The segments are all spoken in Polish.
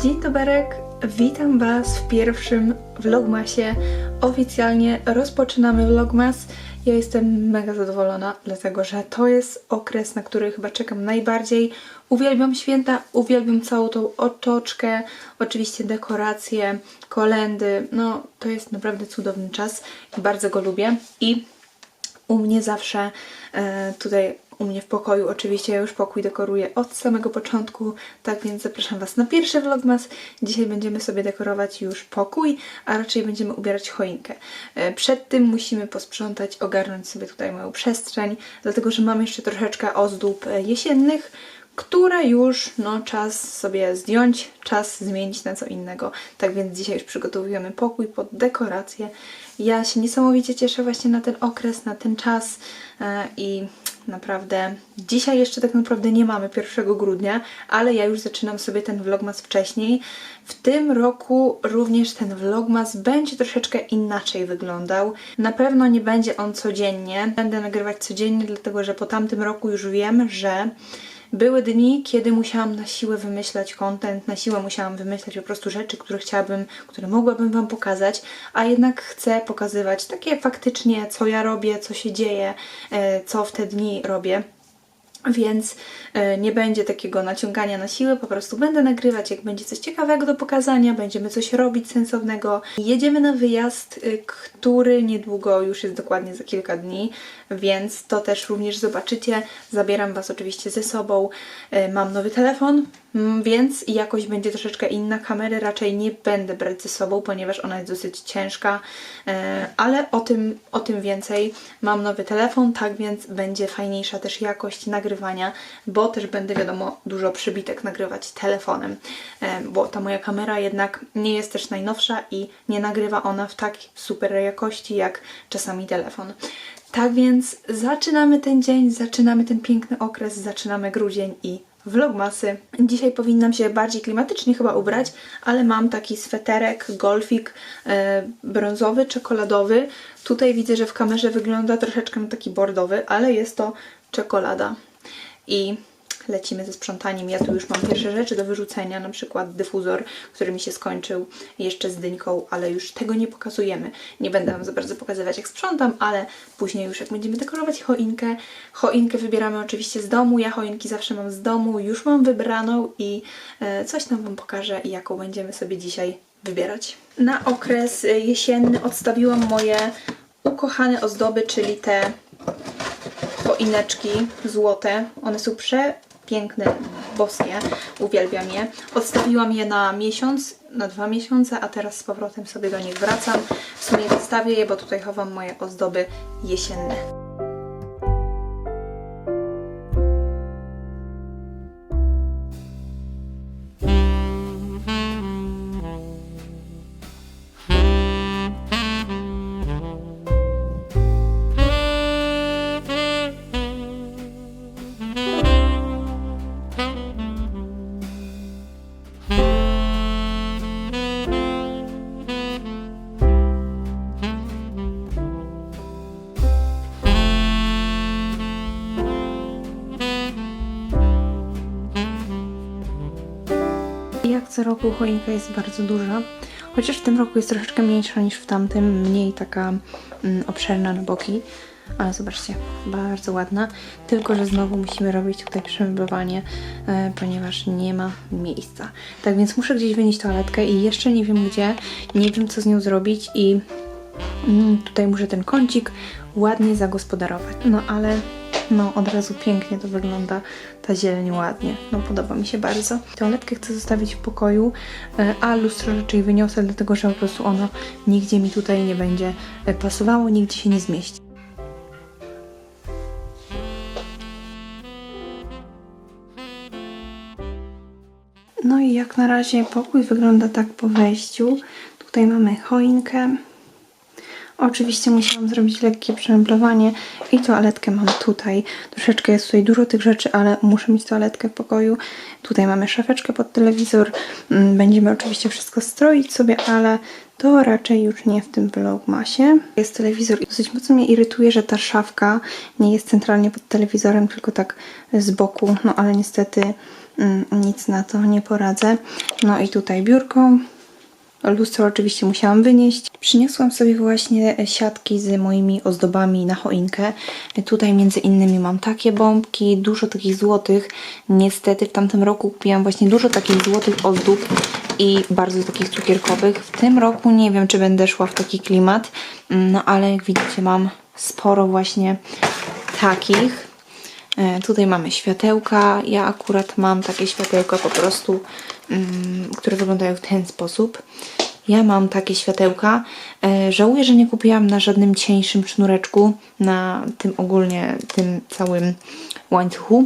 Dzień doberek, witam Was w pierwszym vlogmasie. Oficjalnie rozpoczynamy vlogmas. Ja jestem mega zadowolona, dlatego że to jest okres, na który chyba czekam najbardziej. Uwielbiam święta, uwielbiam całą tą otoczkę, oczywiście dekoracje, kolendy. No, to jest naprawdę cudowny czas i bardzo go lubię. I u mnie zawsze e, tutaj u mnie w pokoju, oczywiście ja już pokój dekoruję od samego początku, tak więc zapraszam Was na pierwszy vlogmas. Dzisiaj będziemy sobie dekorować już pokój, a raczej będziemy ubierać choinkę. E, Przed tym musimy posprzątać, ogarnąć sobie tutaj moją przestrzeń, dlatego że mam jeszcze troszeczkę ozdób e, jesiennych, które już no, czas sobie zdjąć, czas zmienić na co innego. Tak więc dzisiaj już przygotowujemy pokój pod dekorację. Ja się niesamowicie cieszę właśnie na ten okres, na ten czas e, i naprawdę dzisiaj jeszcze tak naprawdę nie mamy 1 grudnia, ale ja już zaczynam sobie ten vlogmas wcześniej. W tym roku również ten vlogmas będzie troszeczkę inaczej wyglądał. Na pewno nie będzie on codziennie. Będę nagrywać codziennie, dlatego że po tamtym roku już wiem, że były dni, kiedy musiałam na siłę wymyślać content, na siłę musiałam wymyślać po prostu rzeczy, które chciałabym, które mogłabym Wam pokazać, a jednak chcę pokazywać takie faktycznie, co ja robię, co się dzieje, e, co w te dni robię. Więc e, nie będzie takiego naciągania na siłę, po prostu będę nagrywać, jak będzie coś ciekawego do pokazania, będziemy coś robić sensownego. Jedziemy na wyjazd, y, który niedługo już jest dokładnie za kilka dni, więc to też również zobaczycie. Zabieram Was oczywiście ze sobą. E, Mam nowy telefon, więc jakość będzie troszeczkę inna. Kamery raczej nie będę brać ze sobą, ponieważ ona jest dosyć ciężka, e, ale o tym, o tym więcej. Mam nowy telefon, tak więc będzie fajniejsza też jakość nagrywania, bo też będę, wiadomo, dużo przybitek nagrywać telefonem, e, bo ta moja kamera jednak nie jest też najnowsza i nie nagrywa ona w tak super jakości jak czasami telefon. Tak więc zaczynamy ten dzień, zaczynamy ten piękny okres, zaczynamy grudzień i vlogmasy. Dzisiaj powinnam się bardziej klimatycznie chyba ubrać, ale mam taki sweterek, golfik e, brązowy, czekoladowy. Tutaj widzę, że w kamerze wygląda troszeczkę taki bordowy, ale jest to czekolada. I lecimy ze sprzątaniem. Ja tu już mam pierwsze rzeczy do wyrzucenia, na przykład dyfuzor, który mi się skończył jeszcze z dyńką, ale już tego nie pokazujemy. Nie będę Wam za bardzo pokazywać jak sprzątam, ale później już jak będziemy dekorować choinkę. Choinkę wybieramy oczywiście z domu, ja choinki zawsze mam z domu, już mam wybraną i e, coś tam Wam pokażę, jaką będziemy sobie dzisiaj wybierać. Na okres e, jesienny odstawiłam moje ukochane ozdoby, czyli te choineczki złote. One są przepiękne, boskie. Uwielbiam je. Odstawiłam je na miesiąc, na dwa miesiące, a teraz z powrotem sobie do nich wracam. W sumie wystawię je, bo tutaj chowam moje ozdoby jesienne. Co roku choinka jest bardzo duża, chociaż w tym roku jest troszeczkę mniejsza niż w tamtym, mniej taka mm, obszerna na boki. Ale zobaczcie, bardzo ładna, tylko że znowu musimy robić tutaj przemeblowanie, e, ponieważ nie ma miejsca. Tak więc muszę gdzieś wynieść toaletkę i jeszcze nie wiem gdzie, nie wiem co z nią zrobić i mm, tutaj muszę ten kącik ładnie zagospodarować. No ale no od razu pięknie to wygląda, ta zieleń ładnie, no podoba mi się bardzo. Toaletkę chcę zostawić w pokoju, e, a lustro raczej wyniosę, dlatego że po prostu ono nigdzie mi tutaj nie będzie e, pasowało, nigdzie się nie zmieści. No i jak na razie pokój wygląda tak po wejściu. Tutaj mamy choinkę. Oczywiście musiałam zrobić lekkie przemeblowanie i toaletkę mam tutaj. Troszeczkę jest tutaj dużo tych rzeczy, ale muszę mieć toaletkę w pokoju. Tutaj mamy szafeczkę pod telewizor. Mm, Będziemy oczywiście wszystko stroić sobie, ale To raczej już nie w tym vlogmasie. Jest telewizor i dosyć mocno mnie irytuje, że ta szafka nie jest centralnie pod telewizorem, tylko tak z boku. No ale niestety mm, nic na to nie poradzę. No i tutaj biurko. Lustro oczywiście musiałam wynieść. Przyniosłam sobie właśnie siatki z moimi ozdobami na choinkę. Tutaj między innymi mam takie bombki, dużo takich złotych. Niestety w tamtym roku kupiłam właśnie dużo takich złotych ozdób i bardzo takich cukierkowych. W tym roku nie wiem, czy będę szła w taki klimat, no ale jak widzicie mam sporo właśnie takich. E, Tutaj mamy światełka. Ja akurat mam takie światełka po prostu, mm, które wyglądają w ten sposób. Ja mam takie światełka. E, Żałuję, że nie kupiłam na żadnym cieńszym sznureczku, na tym ogólnie, tym całym łańcuchu.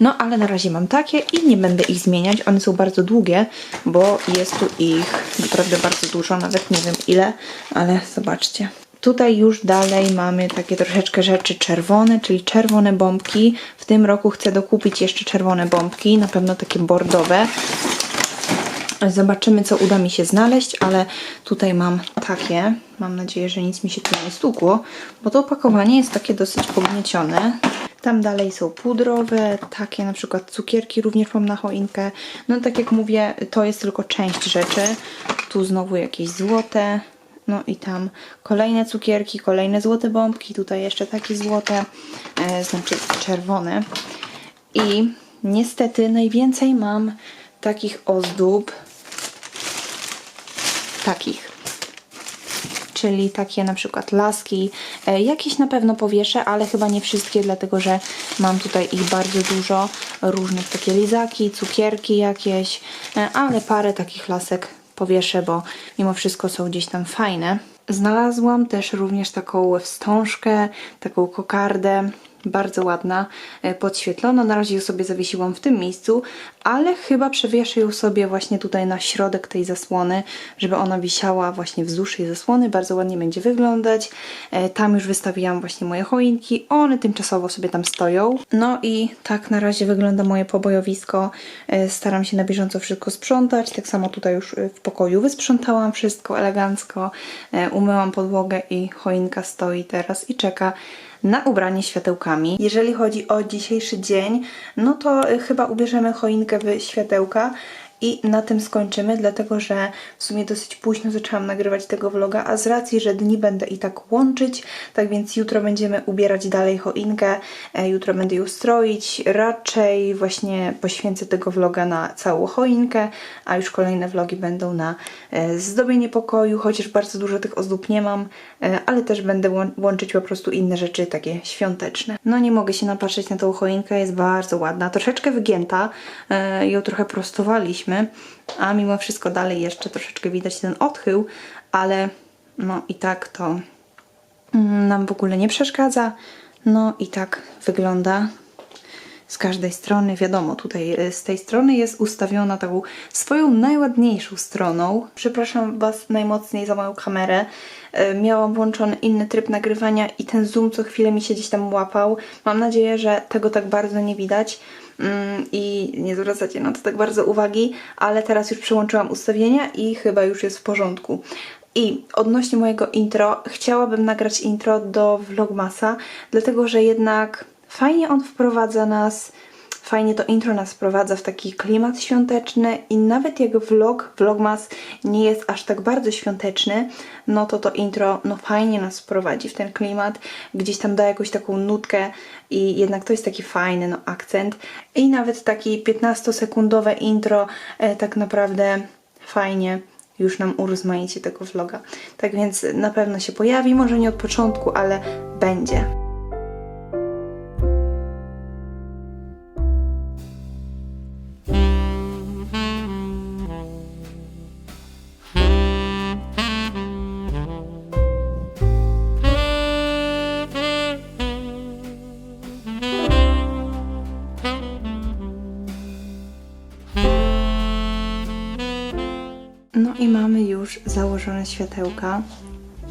No, ale na razie mam takie i nie będę ich zmieniać. One są bardzo długie, bo jest tu ich naprawdę bardzo dużo, nawet nie wiem ile, ale zobaczcie. Tutaj już dalej mamy takie troszeczkę rzeczy czerwone, czyli czerwone bombki. W tym roku chcę dokupić jeszcze czerwone bombki, na pewno takie bordowe. Zobaczymy, co uda mi się znaleźć, ale tutaj mam takie. Mam nadzieję, że nic mi się tu nie stukło, bo to opakowanie jest takie dosyć pogniecione. Tam dalej są pudrowe, takie na przykład cukierki również mam na choinkę. No tak jak mówię, to jest tylko część rzeczy. Tu znowu jakieś złote. No i tam kolejne cukierki, kolejne złote bombki. Tutaj jeszcze takie złote, e, znaczy czerwone. I niestety najwięcej mam takich ozdób. Takich czyli takie na przykład laski. E, Jakieś na pewno powieszę, ale chyba nie wszystkie, dlatego że mam tutaj ich bardzo dużo. Różnych takie lizaki, cukierki jakieś, e, ale parę takich lasek powieszę, bo mimo wszystko są gdzieś tam fajne. Znalazłam też również taką wstążkę, taką kokardę. Bardzo ładna, e, podświetlona. Na razie ją sobie zawiesiłam w tym miejscu, ale chyba przewieszę ją sobie właśnie tutaj na środek tej zasłony, żeby ona wisiała właśnie wzdłuż tej zasłony. Bardzo ładnie będzie wyglądać. E, Tam już wystawiłam właśnie moje choinki. One tymczasowo sobie tam stoją. No i tak na razie wygląda moje pobojowisko. E, Staram się na bieżąco wszystko sprzątać. Tak samo tutaj już w pokoju wysprzątałam wszystko elegancko. Umyłam podłogę i choinka stoi teraz i czeka na ubranie światełkami. Jeżeli chodzi o dzisiejszy dzień, no to y, chyba ubierzemy choinkę w światełka i na tym skończymy, dlatego że w sumie dosyć późno zaczęłam nagrywać tego vloga, a z racji, że dni będę i tak łączyć, tak więc jutro będziemy ubierać dalej choinkę, e, jutro będę ją stroić, raczej właśnie poświęcę tego vloga na całą choinkę, a już kolejne vlogi będą na e, zdobienie pokoju, chociaż bardzo dużo tych ozdób nie mam, e, ale też będę łą- łączyć po prostu inne rzeczy takie świąteczne. No nie mogę się napatrzeć na tą choinkę, jest bardzo ładna, troszeczkę wygięta, ją trochę prostowaliśmy, a mimo wszystko dalej jeszcze troszeczkę widać ten odchył, ale no i tak to mm, nam w ogóle nie przeszkadza. No i tak wygląda z każdej strony. Wiadomo, tutaj e, z tej strony jest ustawiona taką swoją najładniejszą stroną. Przepraszam Was najmocniej za moją kamerę. E, Miałam włączony inny tryb nagrywania i ten zoom co chwilę mi się gdzieś tam łapał. Mam nadzieję, że tego tak bardzo nie widać i nie zwracacie na to tak bardzo uwagi, ale teraz już przełączyłam ustawienia i chyba już jest w porządku. I odnośnie mojego intro, chciałabym nagrać intro do Vlogmasa, dlatego że jednak fajnie on wprowadza nas, fajnie to intro nas wprowadza w taki klimat świąteczny i nawet jak vlog, Vlogmas nie jest aż tak bardzo świąteczny, no to to intro no fajnie nas wprowadzi w ten klimat, gdzieś tam da jakąś taką nutkę i jednak to jest taki fajny no, akcent i nawet taki 15-sekundowe intro e, tak naprawdę fajnie już nam urozmaici tego vloga. Tak więc na pewno się pojawi, może nie od początku, ale będzie. Założone światełka.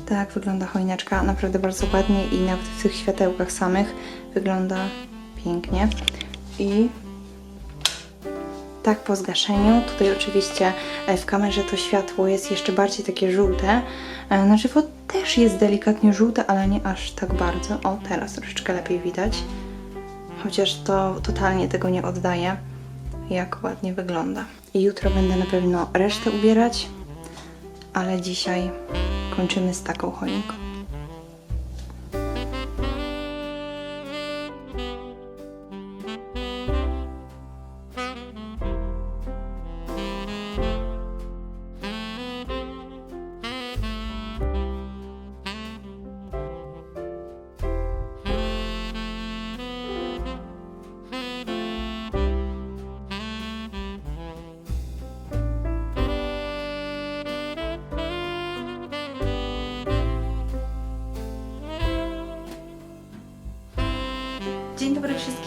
Tak wygląda choineczka, naprawdę bardzo ładnie i nawet w tych światełkach samych wygląda pięknie. I tak po zgaszeniu. Tutaj oczywiście e, w kamerze to światło jest jeszcze bardziej takie żółte. E, Na żywo też jest delikatnie żółte, ale nie aż tak bardzo. O, teraz troszeczkę lepiej widać. Chociaż to totalnie tego nie oddaje, jak ładnie wygląda. I jutro będę na pewno resztę ubierać, ale dzisiaj kończymy z taką choinką.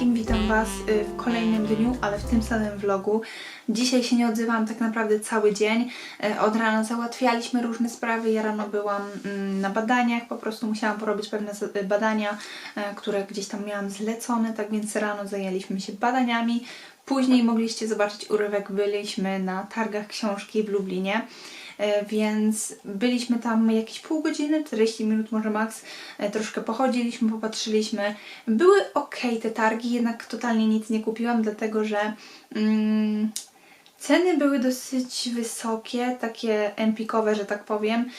Wszystkim, witam Was y, w kolejnym dniu, ale w tym samym vlogu. Dzisiaj się nie odzywam tak naprawdę cały dzień. Y, Od rana załatwialiśmy różne sprawy. Ja rano byłam mm, na badaniach, po prostu musiałam porobić pewne y, badania, które gdzieś tam miałam zlecone, tak więc rano zajęliśmy się badaniami. Później mogliście zobaczyć urywek, byliśmy na targach książki w Lublinie. E, więc byliśmy tam jakieś pół godziny, 40 minut może maks. E, Troszkę pochodziliśmy, popatrzyliśmy. Były ok te targi, jednak totalnie nic nie kupiłam, dlatego że mm, ceny były dosyć wysokie, takie empikowe, że tak powiem.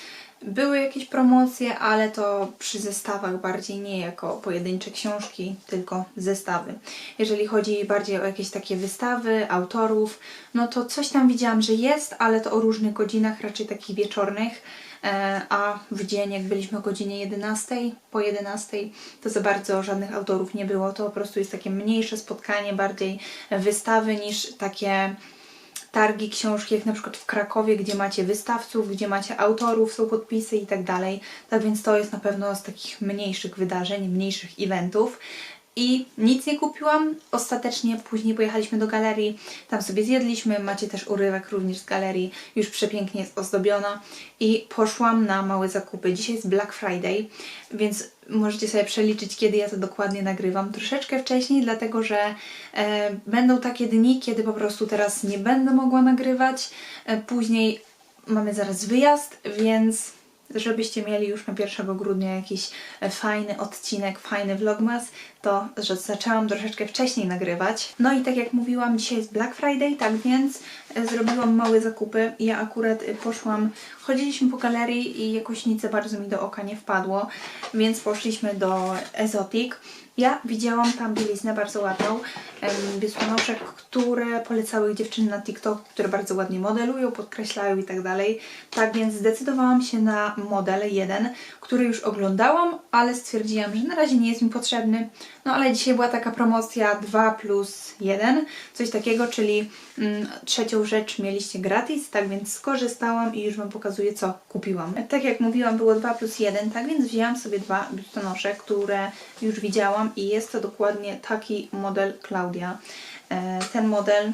Były jakieś promocje, ale to przy zestawach bardziej nie jako pojedyncze książki, tylko zestawy. Jeżeli chodzi bardziej o jakieś takie wystawy autorów, no to coś tam widziałam, że jest, ale to o różnych godzinach, raczej takich wieczornych. E, A w dzień, jak byliśmy o godzinie 11, po 11, to za bardzo żadnych autorów nie było. To po prostu jest takie mniejsze spotkanie, bardziej wystawy niż takie targi książki, jak na przykład w Krakowie, gdzie macie wystawców, gdzie macie autorów, są podpisy i tak dalej. Tak więc to jest na pewno z takich mniejszych wydarzeń, mniejszych eventów. I nic nie kupiłam. Ostatecznie później pojechaliśmy do galerii, tam sobie zjedliśmy. Macie też urywek również z galerii, już przepięknie jest ozdobiona. I poszłam na małe zakupy. Dzisiaj jest Black Friday, więc możecie sobie przeliczyć, kiedy ja to dokładnie nagrywam. Troszeczkę wcześniej, dlatego że e, będą takie dni, kiedy po prostu teraz nie będę mogła nagrywać. E, później mamy zaraz wyjazd, więc żebyście mieli już na 1 grudnia jakiś e, fajny odcinek, fajny vlogmas, to że zaczęłam troszeczkę wcześniej nagrywać. No i tak jak mówiłam, dzisiaj jest Black Friday, tak więc e, zrobiłam małe zakupy. Ja akurat e, poszłam, chodziliśmy po galerii i jakoś nic bardzo mi do oka nie wpadło, więc poszliśmy do Ezotic. Ja widziałam tam bieliznę bardzo ładną, biustonoszek, które polecały dziewczyny na TikTok, które bardzo ładnie modelują, podkreślają i tak dalej. Tak więc zdecydowałam się na model jeden, który już oglądałam, ale stwierdziłam, że na razie nie jest mi potrzebny. No ale dzisiaj była taka promocja 2 plus 1, coś takiego, czyli mm, trzecią rzecz mieliście gratis, tak więc skorzystałam i już Wam pokazuję, co kupiłam. Tak jak mówiłam, było 2 plus 1, tak więc wzięłam sobie dwa biustonosze, które już widziałam i jest to dokładnie taki model Claudia. E, Ten model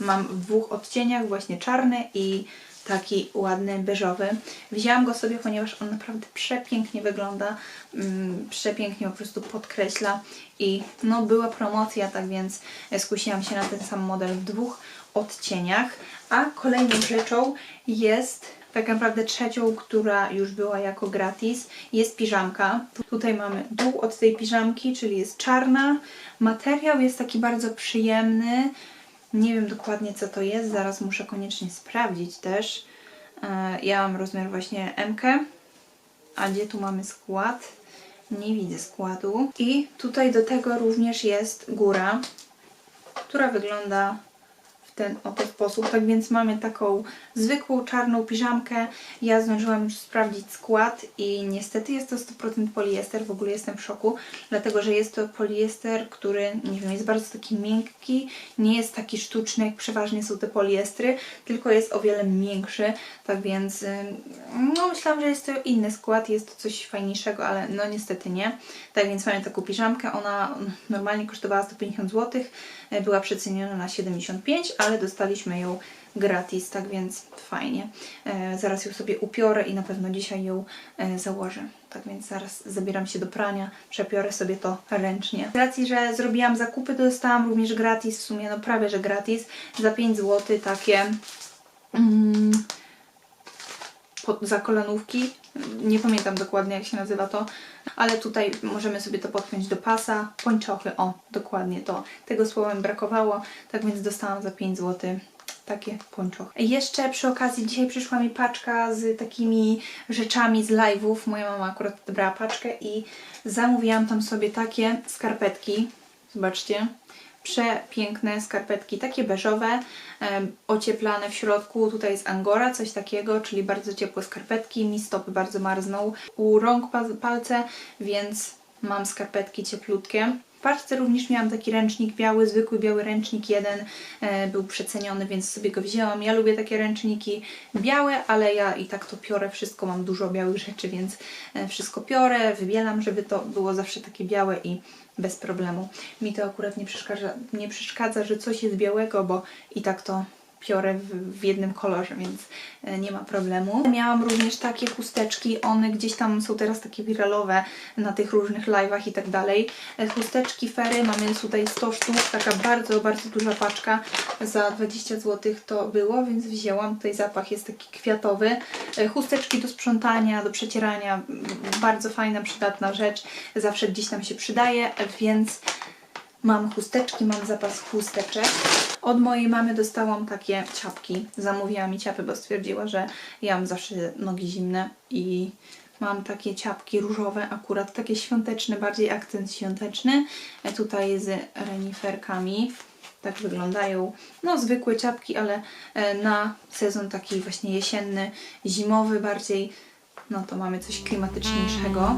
mam w dwóch odcieniach, właśnie czarny i taki ładny beżowy. Wzięłam go sobie, ponieważ on naprawdę przepięknie wygląda, mm, przepięknie po prostu podkreśla i no była promocja, tak więc skusiłam się na ten sam model w dwóch odcieniach. A kolejną rzeczą jest tak naprawdę trzecią, która już była jako gratis, jest piżamka. Tutaj mamy dół od tej piżamki, czyli jest czarna. Materiał jest taki bardzo przyjemny. Nie wiem dokładnie co to jest, zaraz muszę koniecznie sprawdzić też. E, Ja mam rozmiar właśnie MK, a gdzie tu mamy skład? Nie widzę składu. I tutaj do tego również jest góra, która wygląda ten oto sposób. Tak więc mamy taką zwykłą czarną piżamkę. Ja zdążyłam już sprawdzić skład i niestety jest to 100% poliester. W ogóle jestem w szoku, dlatego że jest to poliester, który nie wiem, jest bardzo taki miękki, nie jest taki sztuczny, jak przeważnie są te poliestry, tylko jest o wiele większy. Tak więc no myślałam, że jest to inny skład, jest to coś fajniejszego, ale no niestety nie. Tak więc mamy taką piżamkę, ona normalnie kosztowała 150 zł, była przeceniona na 75, ale dostaliśmy ją gratis, tak więc fajnie. E, zaraz ją sobie upiorę i na pewno dzisiaj ją e, założę. Tak więc zaraz zabieram się do prania, przepiorę sobie to ręcznie. Z racji, że zrobiłam zakupy, to dostałam również gratis, w sumie no prawie, że gratis, za 5 zł takie mm, po, za kolanówki. Nie pamiętam dokładnie jak się nazywa to, ale tutaj możemy sobie to podpiąć do pasa. Pończochy, o, dokładnie to. Tego słowa mi brakowało, tak więc dostałam za 5 zł takie pończochy. Jeszcze przy okazji dzisiaj przyszła mi paczka z takimi rzeczami z live'ów. Moja mama akurat dobrała paczkę i zamówiłam tam sobie takie skarpetki. Zobaczcie przepiękne skarpetki, takie beżowe, ocieplane w środku. Tutaj jest angora, coś takiego, czyli bardzo ciepłe skarpetki. Mi stopy bardzo marzną. U rąk pa- palce, więc mam skarpetki cieplutkie. Paczce również miałam taki ręcznik biały, zwykły biały ręcznik jeden, e, był przeceniony, więc sobie go wzięłam. Ja lubię takie ręczniki białe, ale ja i tak to piorę wszystko, mam dużo białych rzeczy, więc e, wszystko piorę, wybielam, żeby to było zawsze takie białe i bez problemu. Mi to akurat nie przeszkadza, nie przeszkadza, że coś jest białego, bo i tak to piorę w, w jednym kolorze, więc e, nie ma problemu. Miałam również takie chusteczki, one gdzieś tam są teraz takie wiralowe na tych różnych live'ach i tak dalej. E, Chusteczki fery, mamy tutaj 100 sztuk, taka bardzo, bardzo duża paczka, za 20 zł to było, więc wzięłam. Tutaj zapach jest taki kwiatowy. E, Chusteczki do sprzątania, do przecierania, bardzo fajna, przydatna rzecz, zawsze gdzieś tam się przydaje, więc Mam chusteczki, mam zapas chusteczek. Od mojej mamy dostałam takie ciapki. Zamówiła mi ciapy, bo stwierdziła, że ja mam zawsze nogi zimne i mam takie ciapki różowe, akurat takie świąteczne, bardziej akcent świąteczny. E, Tutaj z reniferkami. Tak wyglądają. No, zwykłe ciapki, ale e, na sezon taki właśnie jesienny, zimowy bardziej. No to mamy coś klimatyczniejszego.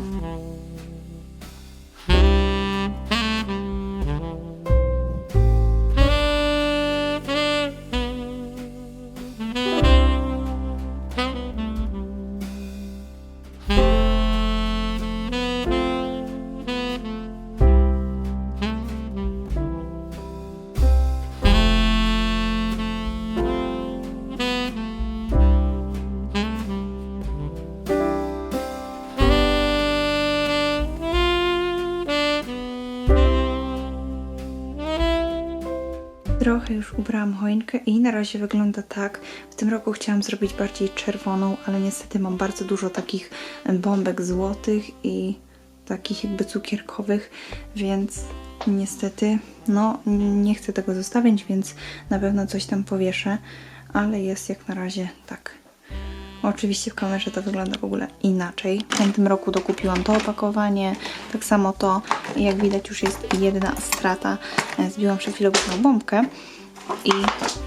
Już ubrałam choinkę i na razie wygląda tak. W tym roku chciałam zrobić bardziej czerwoną, ale niestety mam bardzo dużo takich bombek złotych i takich jakby cukierkowych, więc niestety no nie chcę tego zostawić, więc na pewno coś tam powieszę, ale jest jak na razie tak. Oczywiście w kamerze to wygląda w ogóle inaczej. W tym roku dokupiłam to opakowanie, tak samo to, jak widać już jest jedna strata. E, Zbiłam przed chwilą tą bombkę i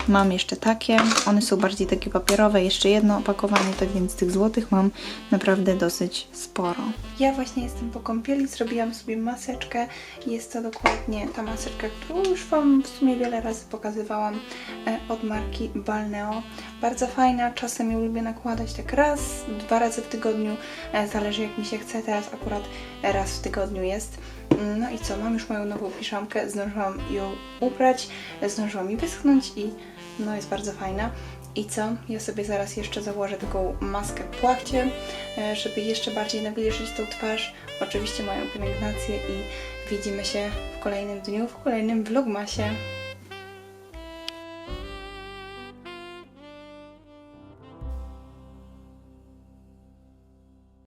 mam jeszcze takie. One są bardziej takie papierowe, jeszcze jedno opakowanie, tak więc tych złotych mam naprawdę dosyć sporo. Ja właśnie jestem po kąpieli, zrobiłam sobie maseczkę. Jest to dokładnie ta maseczka, którą już Wam w sumie wiele razy pokazywałam e, od marki Balneo. Bardzo fajna, czasem ją lubię nakładać tak raz, dwa razy w tygodniu, e, zależy jak mi się chce. Teraz akurat raz w tygodniu jest. No i co, mam już moją nową piżamkę, zdążyłam ją ubrać, zdążyłam mi wyschnąć i no jest bardzo fajna. I co? Ja sobie zaraz jeszcze założę taką maskę płachcie, e, żeby jeszcze bardziej nawilżyć tą twarz. Oczywiście moją pielęgnację i widzimy się w kolejnym dniu, w kolejnym vlogmasie.